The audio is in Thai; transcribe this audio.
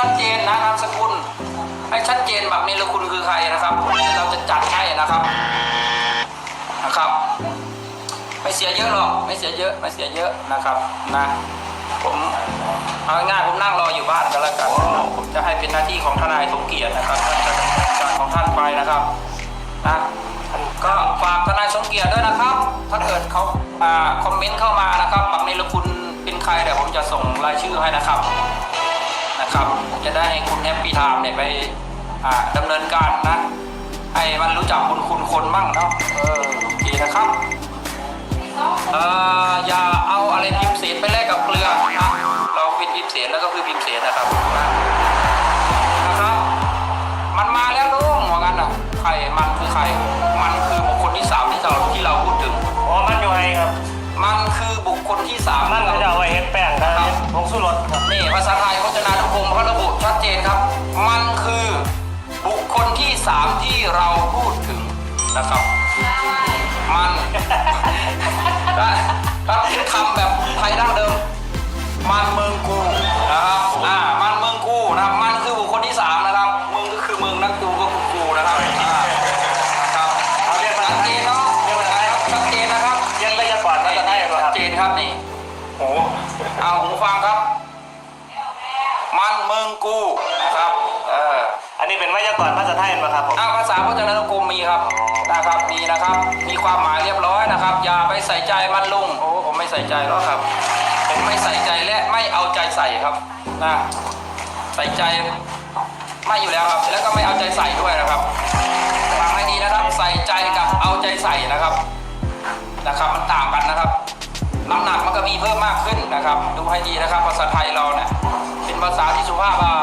ชัดเจนนะนามสกุลให้ชัดเจนแบบนี้ละคุณคือใครนะครับ เราจะจัดให้นะครับนะครับ ไม่เสียเยอะหรอกไม่เสียเยอะไม่เสียเยอะนะครับนะผมเอาง่ายผมนั่งรออยู่บ้านก็แล้วกันผมจะให้เป็นหน้าที่ของทนายสมเกียรตินะครับท่านจะดำเนินการของท่านไปนะครับนะก็ฝากทนายสมเกียรติด้วยนะครับ ถ้าเกิดเขาอ่าคอมเมนต์เข้ามานะครับบักในละคุณเป็นใครเดี๋ยวผมจะส่งรายชื่อให้นะครับ นะครับ จะได้ให้คุณแฮปปี้ไทม์เนี่ยไปอ่าดำเนินการนะ ให้มันรู้จักคุณคุณคนบ้างเนาะเออโอเคนะครับเอ่ออย่าเอาอะไรพิมพ์เศษไปแลกกับเกลือนะเราเป็นพิมพ์เศษแล้วก็คือพิมพ์เศษนะครับนะนะครับ มันมาแล้วลุงว่างั้นอะใครมันคือใคร มันคือบุคคลที่สามที่เราที่เราพูดถึงอ๋อมันอยู่ไงครับ มันคือบุคคลที่สามมันที่ก็เราจะเอาไว้เฮ็ดแป้งครับผงสู้รสครับนี่ภาษาไทยพจนานุ กรมเขาระบุชัดเจนครับ มันคือบุคคลที่สามที่เราพูดถึงนะครับ มันได้ครับเป็นคำแบบไทยดั้งเดิม มันเมืองกูนะครับอ่ามันเมืองกูนะครับมันคือบุคคลที่สามนะครับมึงก็คือมึงนักกูก็คือกูนะครับอ่านะครับเอาเรียกภาชัษาดไทเจยนเนาะเรียกภาษาไทยครับชัดเจนนะครับเรียกไวยากรณ์ภาษาไทยเหรอคชัรัดบเจนครับนี่โอ้โหเอาหูฟังครับ มันเมืองกูนะครับเอออันนี้เป็นไวยากรณ์ภาษาไทยเหรอครับผมเอาภาษาพจนานุกรมมีครับนะครับมีนะครับ มีความหมายเรียบร้อยนะครับ อย่าไปใส่ใจมันลุงโอ้ผมไม่ใส่ใจหรอกครับผมไม่ใส่ใจและไม่เอาใจใส่ครับนะใส่ใจไม่อยู่แล้วครับแล้วก็ไม่เอาใจใส่ด้วยนะครับฟังให้ดีนะครับใส่ใจกับเอาใจใส่นะครับนะครับมันต่างกันนะครับน้ำหนักมันก็มีเพิ่มมากขึ้นนะครับ ดูให้ดีนะครับ ภาษาไทยเราเนี่ยเป็น ภาษาที่สุภาพอ่า